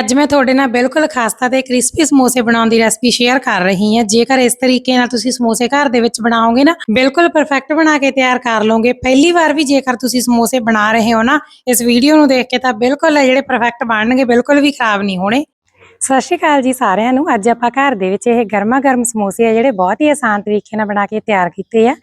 ਅੱਜ ਮੈਂ ਤੁਹਾਡੇ ਨਾਲ ਬਿਲਕੁਲ ਖਾਸਤਾ ਤੇ ਕ੍ਰਿਸਪੀ ਸਮੋਸੇ ਬਣਾਉਣ ਦੀ ਰੈਸਪੀ ਸ਼ੇਅਰ ਕਰ ਰਹੀ ਹਾਂ। ਜੇਕਰ ਇਸ ਤਰੀਕੇ ਨਾਲ ਤੁਸੀਂ ਸਮੋਸੇ ਘਰ ਦੇ ਵਿੱਚ ਬਣਾਓਗੇ ਨਾ, ਬਿਲਕੁਲ ਪਰਫੈਕਟ ਬਣਾ ਕੇ ਤਿਆਰ ਕਰ ਲਓਗੇ। ਪਹਿਲੀ ਵਾਰ ਵੀ ਜੇਕਰ ਤੁਸੀਂ ਸਮੋਸੇ ਬਣਾ ਰਹੇ ਹੋ ਨਾ, ਇਸ ਵੀਡੀਓ ਨੂੰ ਦੇਖ ਕੇ ਤਾਂ ਬਿਲਕੁਲ ਜਿਹੜੇ ਪਰਫੈਕਟ ਬਣਨਗੇ, ਬਿਲਕੁਲ ਵੀ ਖਰਾਬ ਨਹੀਂ ਹੋਣੇ। ਸਤਿ ਸ਼੍ਰੀ ਅਕਾਲ ਜੀ ਸਾਰਿਆਂ ਨੂੰ। ਅੱਜ ਆਪਾਂ ਘਰ ਦੇ ਵਿੱਚ ਇਹ ਗਰਮਾ ਗਰਮ ਸਮੋਸੇ ਆ ਜਿਹੜੇ ਬਹੁਤ ਹੀ ਆਸਾਨ ਤਰੀਕੇ ਨਾਲ ਬਣਾ ਕੇ ਤਿਆਰ ਕੀਤੇ ਆ।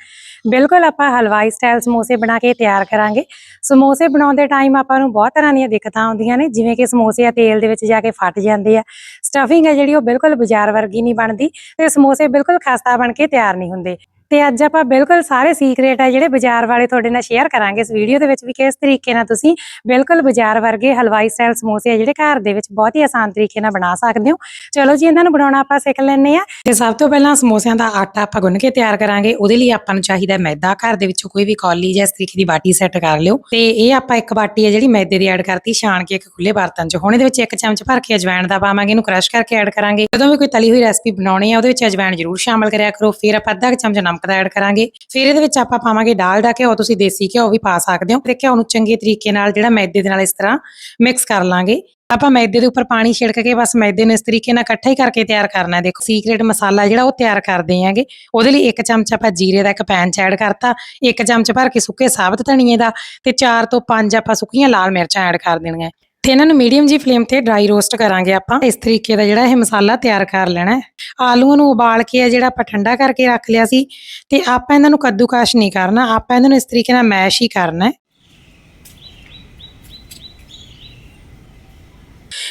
ਬਿਲਕੁਲ ਆਪਾਂ ਹਲਵਾਈ ਸਟਾਈਲ ਸਮੋਸੇ ਬਣਾ ਕੇ ਤਿਆਰ ਕਰਾਂਗੇ। ਸਮੋਸੇ ਬਣਾਉਂਦੇ ਟਾਈਮ ਆਪਾਂ ਨੂੰ ਬਹੁਤ ਤਰ੍ਹਾਂ ਦੀਆਂ ਦਿੱਕਤਾਂ ਆਉਂਦੀਆਂ ਨੇ, ਜਿਵੇਂ ਕਿ ਸਮੋਸੇ ਆ ਤੇਲ ਦੇ ਵਿੱਚ ਜਾ ਕੇ ਫਟ ਜਾਂਦੇ ਆ। ਸਟਫਿੰਗ ਹੈ ਜਿਹੜੀ ਉਹ ਬਿਲਕੁਲ ਬਾਜ਼ਾਰ ਵਰਗੀ ਨਹੀਂ ਬਣਦੀ ਤੇ ਸਮੋਸੇ ਬਿਲਕੁਲ ਖਸਤਾ ਬਣ ਕੇ ਤਿਆਰ ਨਹੀਂ ਹੁੰਦੇ। ਤੇ ਅੱਜ ਆਪਾਂ ਬਿਲਕੁਲ ਸਾਰੇ ਸੀਕ੍ਰੇਟ ਆ ਜਿਹੜੇ ਬਾਜ਼ਾਰ ਵਾਲੇ ਤੁਹਾਡੇ ਨਾਲ ਸ਼ੇਅਰ ਕਰਾਂਗੇ ਇਸ ਵੀਡੀਓ ਦੇ ਵਿੱਚ ਵੀ ਕਿਸ ਤਰੀਕੇ ਨਾਲ ਤੁਸੀਂ ਬਿਲਕੁਲ ਬਾਜ਼ਾਰ ਵਰਗੇ ਹਲਵਾਈ ਸਟਾਈਲ ਸਮੋਸੇ ਆ ਜਿਹੜੇ ਘਰ ਦੇ ਵਿੱਚ ਬਹੁਤ ਹੀ ਆਸਾਨ ਤਰੀਕੇ ਨਾਲ ਬਣਾ ਸਕਦੇ ਹੋ। ਚਲੋ ਜੀ, ਇਹਨਾਂ ਨੂੰ ਬਣਾਉਣਾ ਆਪਾਂ ਸਿੱਖ ਲੈਂਦੇ ਆ ਤੇ ਸਭ ਤੋਂ ਪਹਿਲਾਂ ਸਮੋਸਿਆਂ ਦਾ ਆਟਾ ਆਪਾਂ ਗੁੰਨ ਕੇ ਤਿਆਰ ਕਰਾਂਗੇ। ਉਹਦੇ ਲਈ ਆਪਾਂ ਨੂੰ ਚਾਹੀਦਾ ਮੈਦਾ। ਘਰ ਦੇ ਵਿੱਚੋਂ ਕੋਈ ਵੀ ਕੌਲੀ ਜਾਂ ਇਸ ਤਰੀਕੇ ਦੀ ਬਾਟੀ ਸੈੱਟ ਕਰ ਲਿਓ। ਤੇ ਇਹ ਆਪਾਂ ਇੱਕ ਬਾਟੀ ਹੈ ਜਿਹੜੀ ਮੈਦੇ ਦੀ ਐਡ ਕਰਤੀ, ਛਾਣ ਕੇ ਇੱਕ ਖੁੱਲੇ ਬਰਤਨ 'ਚ। ਹੁਣ ਇਹਦੇ ਵਿੱਚ ਇੱਕ ਚਮਚ ਭਰ ਕੇ ਅਜਵਾਇਣ ਦਾ ਪਾਵਾਂਗੇ। ਇਹਨੂੰ ਕ੍ਰਸ਼ ਕਰਕੇ ਐਡ ਕਰਾਂਗੇ। ਜਦੋਂ ਵੀ ਕੋਈ ਤਲੀ ਹੋਈ ਰੈਸਪੀ ਬਣਾਉਣੀ ਆ, ਉਹਦੇ ਵਿੱਚ ਅਜਵਾਇਣ ਜ਼ਰੂਰ ਸ਼ਾਮਲ ਕਰਿਆ ਕਰੋ। ਫਿਰ ਆਪਾਂ ਅੱਧਾ ਕੁ ਚਮਚ ਨਮਕ ਦਾ ਐਡ ਕਰਾਂਗੇ। ਫਿਰ ਇਹਦੇ ਵਿੱਚ ਆਪਾਂ ਪਾਵਾਂਗੇ ਡਾਲਡਾ ਘਿਓ, ਤੁਸੀਂ ਦੇਸੀ ਘਿਓ ਵੀ ਪਾ ਸਕਦੇ ਹੋ। ਤੇ ਘਿਓ ਨੂੰ ਚੰਗੇ ਤਰੀਕੇ ਨਾਲ ਜਿਹੜਾ ਮੈਦੇ ਦੇ ਨਾਲ ਇਸ ਤਰ੍ਹਾਂ ਮਿਕਸ ਕਰ ਲਾਂਗੇ। ਆਪਾਂ ਮੈਦੇ ਦੇ ਉੱਪਰ ਪਾਣੀ ਛਿੜਕ ਕੇ ਬਸ ਮੈਦੇ ਨੂੰ ਇਸ ਤਰੀਕੇ ਨਾਲ ਇਕੱਠਾ ਹੀ ਕਰਕੇ ਤਿਆਰ ਕਰਨਾ ਹੈ। ਦੇਖੋ ਸੀਕ੍ਰੇਟ ਮਸਾਲਾ ਜਿਹੜਾ ਉਹ ਤਿਆਰ ਕਰਦੇ ਆਂਗੇ ਉਹਦੇ ਲਈ ਇੱਕ ਚਮਚ ਆਪਾਂ ਜੀਰੇ ਦਾ ਇੱਕ ਪੈਨ ਚ ਐਡ ਕਰਤਾ। ਇੱਕ ਚਮਚ ਭਰ ਕੇ ਸੁੱਕੇ ਸਾਬਤ ਧਨੀਏ ਦਾ ਤੇ 4 ਤੋਂ 5 ਆਪਾਂ ਸੁੱਕੀਆਂ ਲਾਲ ਮਿਰਚਾਂ ਐਡ ਕਰ ਦੇਣੀਆਂ। ਤੇ ਇਹਨਾਂ ਨੂੰ ਮੀਡੀਅਮ ਜੀ ਫਲੇਮ ਤੇ ਡਰਾਈ ਰੋਸਟ ਕਰਾਂਗੇ ਆਪਾਂ। ਇਸ ਤਰੀਕੇ ਦਾ ਜਿਹੜਾ ਇਹ ਮਸਾਲਾ ਤਿਆਰ ਕਰ ਲੈਣਾ ਆਲੂਆਂ ਨੂੰ ਉਬਾਲ ਕੇ ਆ ਜਿਹੜਾ ਆਪਾਂ ਠੰਡਾ ਕਰਕੇ ਰੱਖ ਲਿਆ ਸੀ, ਤੇ ਆਪਾਂ ਇਹਨਾਂ ਨੂੰ ਕੱਦੂਕਾਸ਼ ਨਹੀਂ ਕਰਨਾ, ਆਪਾਂ ਇਹਨਾਂ ਨੂੰ ਇਸ ਤਰੀਕੇ ਨਾਲ ਮੈਸ਼ ਹੀ ਕਰਨਾ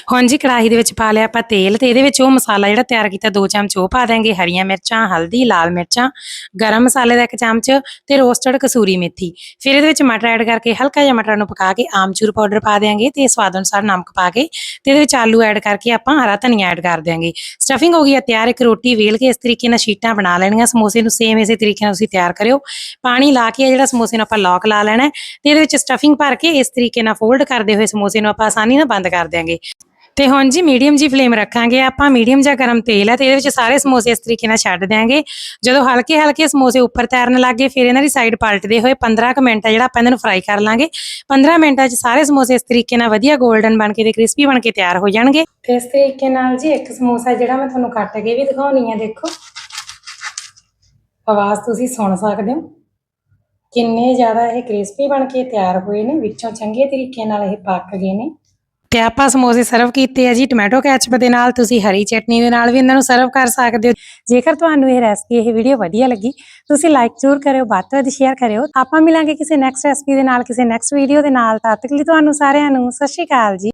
ਹੈ ਹੁਣ ਜੀ ਕੜਾਹੀ ਦੇ ਵਿੱਚ ਪਾ ਲਿਆ ਆਪਾਂ ਤੇਲ ਤੇ ਇਹਦੇ ਵਿੱਚ ਉਹ ਮਸਾਲਾ ਜਿਹੜਾ ਤਿਆਰ ਕੀਤਾ, ਦੋ ਚਮਚ ਉਹ ਪਾ ਦਾਂਗੇ ਹਰੀਆਂ ਮਿਰਚਾਂ, ਹਲਦੀ, ਲਾਲ ਮਿਰਚਾਂ, ਗਰਮ ਮਸਾਲੇ ਦਾ ਇੱਕ ਚਮਚ ਤੇ ਰੋਸਟਡ ਕਸੂਰੀ ਮੇਥੀ। ਫਿਰ ਇਹਦੇ ਵਿੱਚ ਮਟਰ ਐਡ ਕਰਕੇ ਹਲਕਾ ਜਿਹਾ ਮਟਰਾਂ ਨੂੰ ਪਕਾ ਕੇ ਆਮਚੂਰ ਪਾਊਡਰ ਪਾ ਦਿਆਂਗੇ ਤੇ ਸਵਾਦ ਅਨੁਸਾਰ ਨਮਕ ਪਾ ਕੇ ਤੇ ਇਹਦੇ ਵਿੱਚ ਆਲੂ ਐਡ ਕਰਕੇ ਆਪਾਂ ਹਰਾ ਧਨੀਆ ਐਡ ਕਰ ਦਿਆਂਗੇ। ਸਟਫਿੰਗ ਹੋ ਗਈ ਹੈ ਤਿਆਰ, ਇੱਕ ਰੋਟੀ ਵੇਲ ਕੇ ਇਸ ਤਰੀਕੇ ਨਾਲ ਸ਼ੀਟਾਂ ਬਣਾ ਲੈਣੀਆਂ, ਸਮੋਸੇ ਨੂੰ ਸੇਮ ਇਸੇ ਤਰੀਕੇ ਨਾਲ ਤੁਸੀਂ ਤਿਆਰ ਕਰਿਓ। ਪਾਣੀ ਲਾ ਕੇ ਇਹ ਜਿਹੜਾ ਸਮੋਸੇ ਨੂੰ ਆਪਾਂ ਲੌਕ ਲਾ ਲੈਣਾ ਹੈ ਤੇ ਇਹਦੇ ਵਿੱਚ ਸਟਫਿੰਗ ਭਰ ਕੇ ਇਸ ਤਰੀਕੇ ਨਾਲ ਫੋਲਡ ਕਰਦੇ ਹੋਏ ਸਮੋਸੇ ਨੂੰ ਆਪਾਂ ਆਸਾਨੀ ਨਾਲ ਬੰਦ ਕਰ ਦਿਆਂਗੇ। ਤੇ ਹੁਣ ਜੀ ਮੀਡੀਅਮ ਜੀ ਫਲੇਮ ਰੱਖਾਂਗੇ, ਆਪਾਂ ਮੀਡੀਅਮ ਜਾਂ ਗਰਮ ਤੇਲ ਹੈ ਤੇ ਇਹਦੇ ਵਿੱਚ ਸਾਰੇ ਸਮੋਸੇ ਇਸ ਤਰੀਕੇ ਨਾਲ ਛੱਡ ਦਿਆਂਗੇ। ਜਦੋਂ ਹਲਕੇ ਹਲਕੇ ਸਮੋਸੇ ਉੱਪਰ ਤੈਰਨ ਲੱਗੇ ਫਿਰ ਇਹਨਾਂ ਦੀ ਸਾਈਡ ਪਲਟਦੇ ਹੋਏ 15 ਕੁ ਮਿੰਟ ਆ ਜਿਹੜਾ ਆਪਾਂ ਇਹਨਾਂ ਨੂੰ ਫਰਾਈ ਕਰ ਲਾਂਗੇ। 15 ਮਿੰਟਾਂ 'ਚ ਸਾਰੇ ਸਮੋਸੇ ਇਸ ਤਰੀਕੇ ਨਾਲ ਵਧੀਆ 골ਡਨ ਬਣ ਕੇ ਤੇ ਕ੍ਰਿਸਪੀ ਬਣ ਕੇ ਤਿਆਰ ਹੋ ਜਾਣਗੇ। ਤੇ ਇਸ ਤਰੀਕੇ ਨਾਲ ਜੀ ਇੱਕ ਸਮੋਸਾ ਜਿਹੜਾ ਮੈਂ ਤੁਹਾਨੂੰ ਕੱਟ ਕੇ ਵੀ ਦਿਖਾਉਣੀ ਆ, ਦੇਖੋ। ਆਵਾਜ਼ ਤੁਸੀਂ ਸੁਣ ਸਕਦੇ ਹੋ। ਕਿੰਨੇ ਜ਼ਿਆਦਾ ਇਹ ਕ੍ਰਿਸਪੀ ਬਣ ਕੇ ਤਿਆਰ ਹੋਏ ਨੇ, ਵਿੱਚੋਂ ਚੰਗੇ ਤਰੀਕੇ ਨਾਲ ਇਹ ਪੱਕ ਗਏ ਨੇ। ਤੇ ਆਪਾਂ ਸਮੋਸੇ ਸਰਵ ਕੀਤੇ ਆ ਜੀ ਟੋਮੈਟੋ ਕੈਚਅਪ ਦੇ ਨਾਲ, ਤੁਸੀਂ ਹਰੀ ਚਟਨੀ ਦੇ ਨਾਲ ਵੀ ਇਹਨਾਂ ਨੂੰ ਸਰਵ ਕਰ ਸਕਦੇ ਹੋ। ਜੇਕਰ ਤੁਹਾਨੂੰ ਇਹ ਰੈਸਪੀ ਇਹ ਵੀਡੀਓ ਵਧੀਆ ਲੱਗੀ, ਤੁਸੀਂ ਲਾਈਕ ਜ਼ਰੂਰ ਕਰਿਓ, ਵੱਧ ਤੋਂ ਵੱਧ ਸ਼ੇਅਰ ਕਰਿਓ। ਆਪਾਂ ਮਿਲਾਂਗੇ ਕਿਸੇ ਨੈਕਸਟ ਰੈਸਪੀ ਦੇ ਨਾਲ, ਕਿਸੇ ਨੈਕਸਟ ਵੀਡੀਓ ਦੇ ਨਾਲ। ਤਦ ਤੱਕ ਲਈ ਤੁਹਾਨੂੰ ਸਾਰਿਆਂ ਨੂੰ ਸਤਿ ਸ਼੍ਰੀ ਅਕਾਲ ਜੀ।